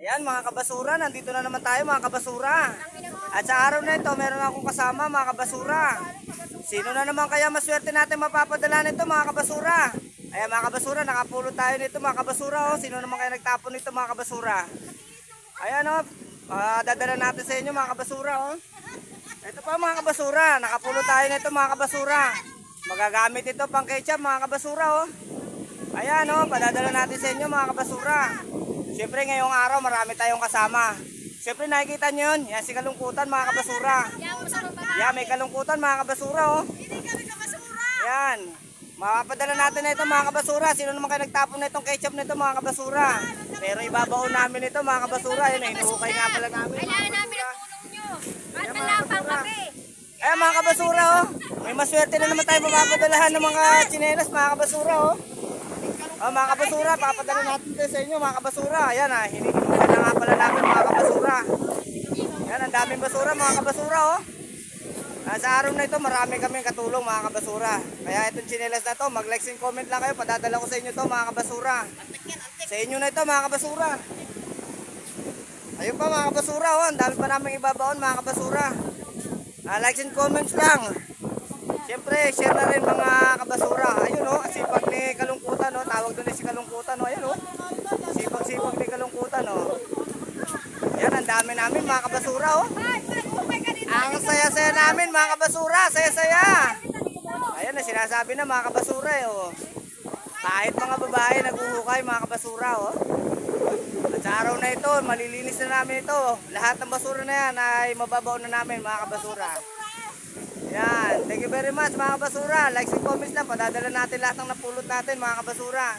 Ayan mga kabasura, nandito na naman tayo mga kabasura. At sa araw na ito, meron akong kasama mga kabasura. Sino na naman kaya maswerte natin mapapadala nito mga kabasura? Ayan mga kabasura, nakapulot tayo nito mga kabasura. Oh. Sino naman kaya nagtapon nito mga kabasura? Ayan o, oh, ah, dadala natin sa inyo mga kabasura. Oh. Ito pa mga kabasura, nakapulot tayo nito mga kabasura. Magagamit ito pang ketchup mga kabasura. Oh. Ayan o, padadala natin sa inyo mga kabasura. Siyempre ngayong araw marami tayong kasama. Siyempre nakikita nyo yun, yan si kalungkutan mga kabasura. Yan, may kalungkutan mga kabasura oh. Yan. Mapapadala natin na ito mga kabasura. Sino naman kayo nagtapon na itong ketchup na ito mga kabasura? Pero ibabaon namin ito mga kabasura. Yan, hinuhukay nga pala namin. Kailangan namin ang tulong nyo. At malapang kami. Ayan mga kabasura oh. May maswerte na naman tayo mapapadalahan ng mga chinelas mga kabasura oh. Oh, mga kabasura, papadala natin ito sa inyo mga kabasura. Ayan ah, hinihimukan na nga pala namin mga kabasura. Ayan, ang daming basura mga kabasura oh. Ah, sa araw na ito, marami kaming katulong mga kabasura. Kaya itong chinelas na to, mag-like and comment lang kayo. Padadala ko sa inyo to mga kabasura. Sa inyo na ito mga kabasura. Ayun pa mga kabasura oh, ang dami pa namin ibabaon mga kabasura. Ah, likes and comments lang. Siyempre, share na rin mga kabasura. Ayun oh, sipag ni Kalungkutan oh. Tawag doon si Kalungkutan oh. Ayun oh. Sipag-sipag ni Kalungkutan oh. Yan, ang dami namin mga kabasura oh. Ang saya-saya namin mga kabasura, saya-saya. Ayan na sinasabi na mga kabasura eh oh. Kahit mga babae naguhukay mga kabasura oh. At sa araw na ito, malilinis na namin ito. Lahat ng basura na yan ay mababaw na namin mga kabasura. Yan. Thank you very much mga kabasura. Likes and comments lang. Padadala natin lahat ng napulot natin mga kabasura.